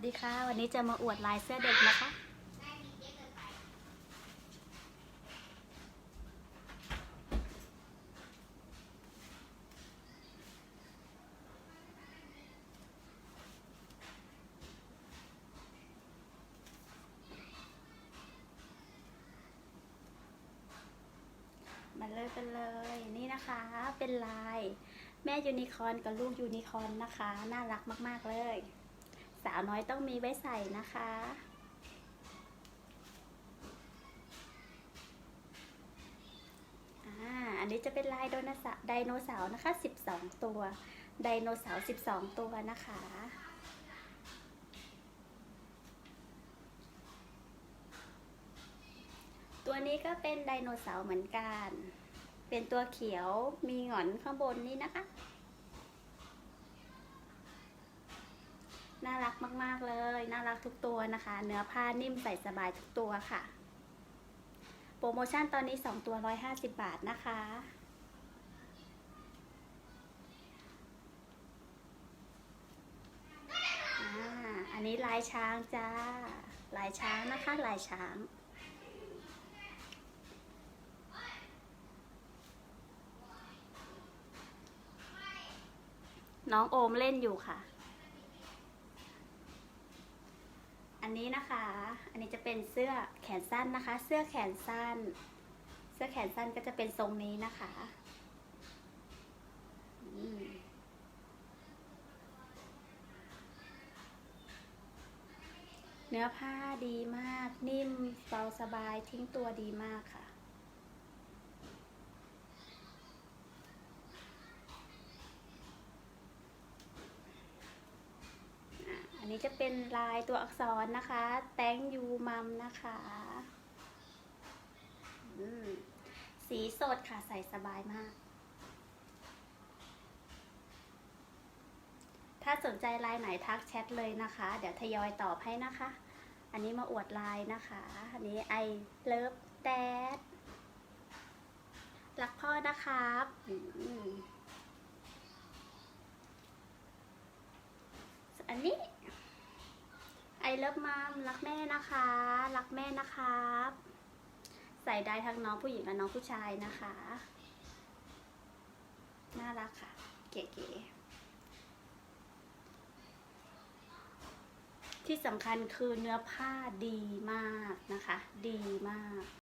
สวัสดีค่ะ วันนี้จะมาอวดลายเสื้อเด็กนะคะ มาเลยกันเลยนี่นะคะเป็นลาย แม่ยูนิคอร์นกับลูกยูนิคอร์นนะคะ น่ารักมาก ๆ เลย สาวน้อยต้องมีไว้ใส่นะคะอ่าอันนี้จะเป็นลายโดนัสไดโนเสาร์นะคะ 12 ตัว ไดโนเสาร์ 12 ตัวนะคะตัวนี้ก็เป็นไดโนเสาร์เหมือนกัน เป็นตัวเขียว มีหงอนข้างบนนี่นะคะ น่ารักมากๆเลย น่ารักทุกตัวนะคะ เนื้อผ้านิ่มใส่สบายทุกตัวค่ะ โปรโมชั่นตอนนี้ 2 ตัว 150 บาทนะคะ อันนี้ลายช้างจ้า ลายช้างนะคะ ลายช้างน้องโอมเล่นอยู่ค่ะ อั นนี้นะคะ อันนี้จะเป็นเสื้อแขนสั้นนะคะ เสื้อแขนสั้น เสื้อแขนสั้นก็จะเป็นทรงนี้นะคะเนื้อผ้าดีมากนิ่มเบาสบายทิ้งตัวดีมากค่ะ อะอั นี้จะเป็นลายตัวอักษรนะคะแตงยูมัมนะคะสีสดค่ะใส่สบายมาก ถ้าสนใจลายไหนทักแชทเลยนะคะ เดี๋ยวทยอยตอบให้นะคะ อันนี้มาอวดลายนะคะ อันนี้ไอเลิฟแดดรักพ่อนะครับอันนี้ ไอเลิฟมามรักแม่นะคะ รักแม่นะครับ ใส่ได้ทั้งน้องผู้หญิงและน้องผู้ชายนะคะ น่ารักค่ะ เก๋ๆที่สำคัญคือเนื้อผ้าดีมากนะคะ ดีมาก